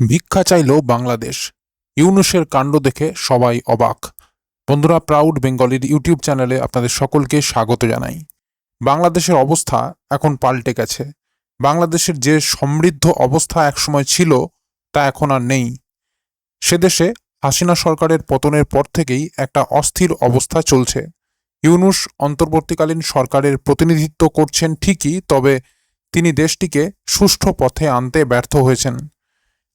ভিক্ষা চাইল বাংলাদেশ। ইউনুসের কাণ্ড দেখে সবাই অবাক। বন্ধুরা প্রাউড বেঙ্গলির ইউটিউব চ্যানেলে আপনাদের সকলকে স্বাগত জানাই। বাংলাদেশের অবস্থা এখন পাল্টে গেছে। বাংলাদেশের যে সমৃদ্ধ অবস্থা একসময় ছিল, তা এখন আর নেই। সে দেশে হাসিনা সরকারের পতনের পর থেকেই একটা অস্থির অবস্থা চলছে। ইউনুস অন্তর্বর্তীকালীন সরকারের প্রতিনিধিত্ব করছেন ঠিকই, তবে তিনি দেশটিকে সুষ্ঠু পথে আনতে ব্যর্থ হয়েছেন।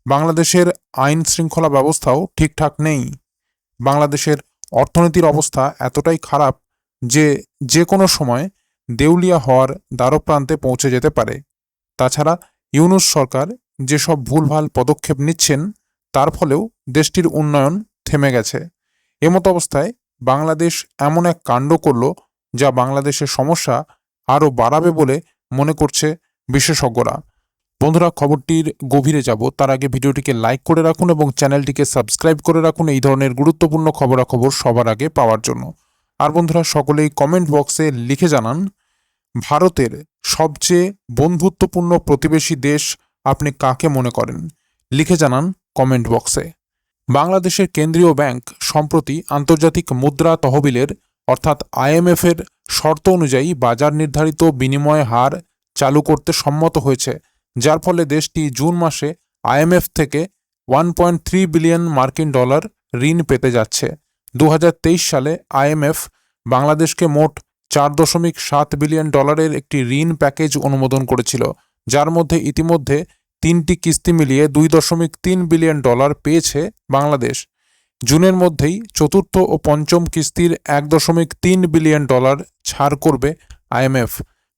বাংলাদেশের আইন শৃঙ্খলা ব্যবস্থাও ঠিকঠাক নেই। বাংলাদেশের অর্থনীতির অবস্থা এতটাই খারাপ যে যে কোনো সময় দেউলিয়া হওয়ার দ্বারপ্রান্তে পৌঁছে যেতে পারে। তাছাড়া ইউনুস সরকার যেসব ভুলভাল পদক্ষেপ নিচ্ছেন, তার ফলেও দেশটির উন্নয়ন থেমে গেছে। এমতো অবস্থায় বাংলাদেশ এমন এক কাণ্ড করল যা বাংলাদেশের সমস্যা আরও বাড়াবে বলে মনে করছে বিশেষজ্ঞরা। বন্ধুরা, খবরটির গভীরে যাব। তার আগে ভিডিওটিকে লাইক করে রাখুন এবং চ্যানেলটিকে সাবস্ক্রাইব করে রাখুন এই ধরনের গুরুত্বপূর্ণ খবরাখবর সবার আগে পাওয়ার জন্য। আর বন্ধুরা, সকলেই কমেন্ট বক্সে লিখে জানান, ভারতের সবচেয়ে বন্ধুত্বপূর্ণ প্রতিবেশী দেশ আপনি কাকে মনে করেন? লিখে জানান কমেন্ট বক্সে বাংলাদেশের কেন্দ্রীয় ব্যাংক সম্প্রতি আন্তর্জাতিক মুদ্রা তহবিলের, অর্থাৎ আইএমএফের শর্ত অনুযায়ী বাজার নির্ধারিত বিনিময় হার চালু করতে সম্মত হয়েছে। যার ফলে দেশটি জুন মাসে আইএমএফ থেকে ওয়ান পয়েন্ট থ্রি বিলিয়ন মার্কিন ডলার ঋণ পেতে যাচ্ছে। দু হাজার তেইশ সালে আইএমএফ বাংলাদেশকে মোট চার দশমিক সাত বিলিয়ন ডলারের একটি ঋণ প্যাকেজ অনুমোদন করেছিল, যার মধ্যে ইতিমধ্যে তিনটি কিস্তি মিলিয়ে দুই দশমিক তিন বিলিয়ন ডলার পেয়েছে বাংলাদেশ। জুনের মধ্যেই চতুর্থ ও পঞ্চম কিস্তির এক দশমিক তিন বিলিয়ন ডলার ছাড় করবে আইএমএফ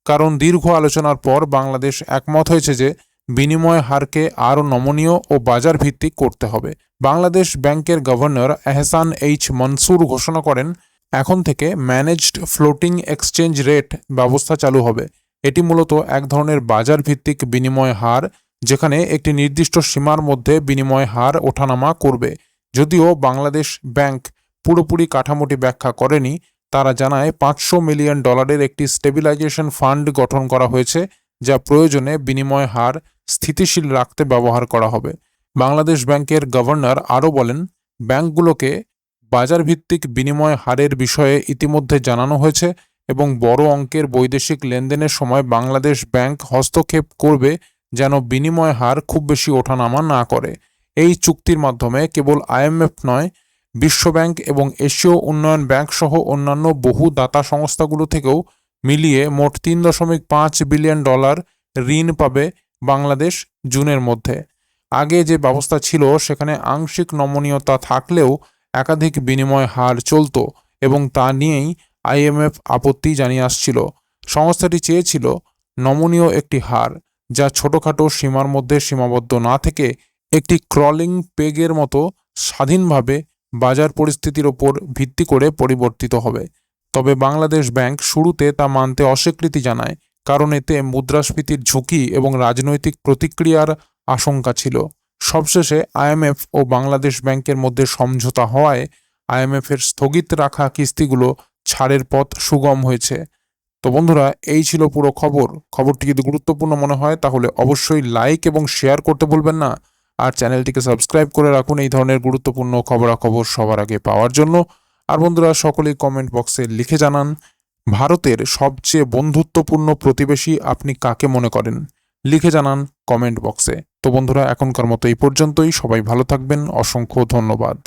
কারণ দীর্ঘ আলোচনার পর বাংলাদেশ একমত হয়েছে যে বিনিময় হারকে আরও নমনীয় ও বাজার ভিত্তিক করতে হবে। বাংলাদেশ ব্যাংকের গভর্নর এহসান এইচ মনসুর ঘোষণা করেন, এখন থেকে ম্যানেজড ফ্লোটিং এক্সচেঞ্জ রেট ব্যবস্থা চালু হবে। এটি মূলত এক ধরনের বাজার ভিত্তিক বিনিময় হার, যেখানে একটি নির্দিষ্ট সীমার মধ্যে বিনিময় হার ওঠানামা করবে। যদিও বাংলাদেশ ব্যাংক পুরোপুরি কাঠামোটি ব্যাখ্যা করেনি তারা জানায় পাঁচশো মিলিয়ন ডলারের একটি স্টেবিলাইজেশন ফান্ড গঠন করা হয়েছে, যা প্রয়োজনে বিনিময় হার স্থিতিশীল রাখতে ব্যবহার করা হবে। বাংলাদেশ ব্যাংকের গভর্নর আরও বলেন, ব্যাংকগুলোকে বাজার ভিত্তিক বিনিময় হারের বিষয়ে ইতিমধ্যে জানানো হয়েছে এবং বড় অঙ্কের বৈদেশিক লেনদেনের সময় বাংলাদেশ ব্যাংক হস্তক্ষেপ করবে যেন বিনিময় হার খুব বেশি ওঠানামা না করে। এই চুক্তির মাধ্যমে কেবল আইএমএফ নয় বিশ্বব্যাংক এবং এশীয় উন্নয়ন ব্যাংক সহ অন্যান্য বহু দাতা সংস্থাগুলো থেকেও মিলিয়ে মোট তিন দশমিক পাঁচ বিলিয়ন ডলার ঋণ পাবে বাংলাদেশ জুনের মধ্যে। আগে যে ব্যবস্থা ছিল, সেখানে আংশিক নমনীয়তা থাকলেও একাধিক বিনিময় হার চলত এবং তা নিয়েই আইএমএফ আপত্তি জানিয়ে আসছিল। সংস্থাটি চেয়েছিল নমনীয় একটি হার, যা ছোটখাটো সীমার মধ্যে সীমাবদ্ধ না থেকে একটি ক্রলিং পেগের মতো স্বাধীনভাবে বাজার পরিস্থিতির ওপর ভিত্তি করে পরিবর্তিত হবে। তবে বাংলাদেশ ব্যাংক শুরুতে তা মানতে অস্বীকৃতি জানায়, কারণ এতে মুদ্রাস্ফীতির ঝুঁকি এবং রাজনৈতিক প্রতিক্রিয়ার আশঙ্কা ছিল। সবশেষে আইএমএফ ও বাংলাদেশ ব্যাংকের মধ্যে সমঝোতা হওয়ায় আইএমএফের স্থগিত রাখা কিস্তিগুলো ছাড়ের পথ সুগম হয়েছে। তো বন্ধুরা, এই ছিল পুরো খবর। খবরটি যদি গুরুত্বপূর্ণ মনে হয়, তাহলে অবশ্যই লাইক এবং শেয়ার করতে ভুলবেন না। আর চ্যানেলটিকে সাবস্ক্রাইব করে রাখুন এই ধরনের গুরুত্বপূর্ণ খবরাখবর সবার আগে পাওয়ার জন্য। আর বন্ধুরা, সকলেই কমেন্ট বক্সে লিখে জানান, ভারতের সবচেয়ে বন্ধুত্বপূর্ণ প্রতিবেশী আপনি কাকে মনে করেন? লিখে জানান কমেন্ট বক্সে তো বন্ধুরা, এখনকার মতো এই পর্যন্তই। সবাই ভালো থাকবেন। অসংখ্য ধন্যবাদ।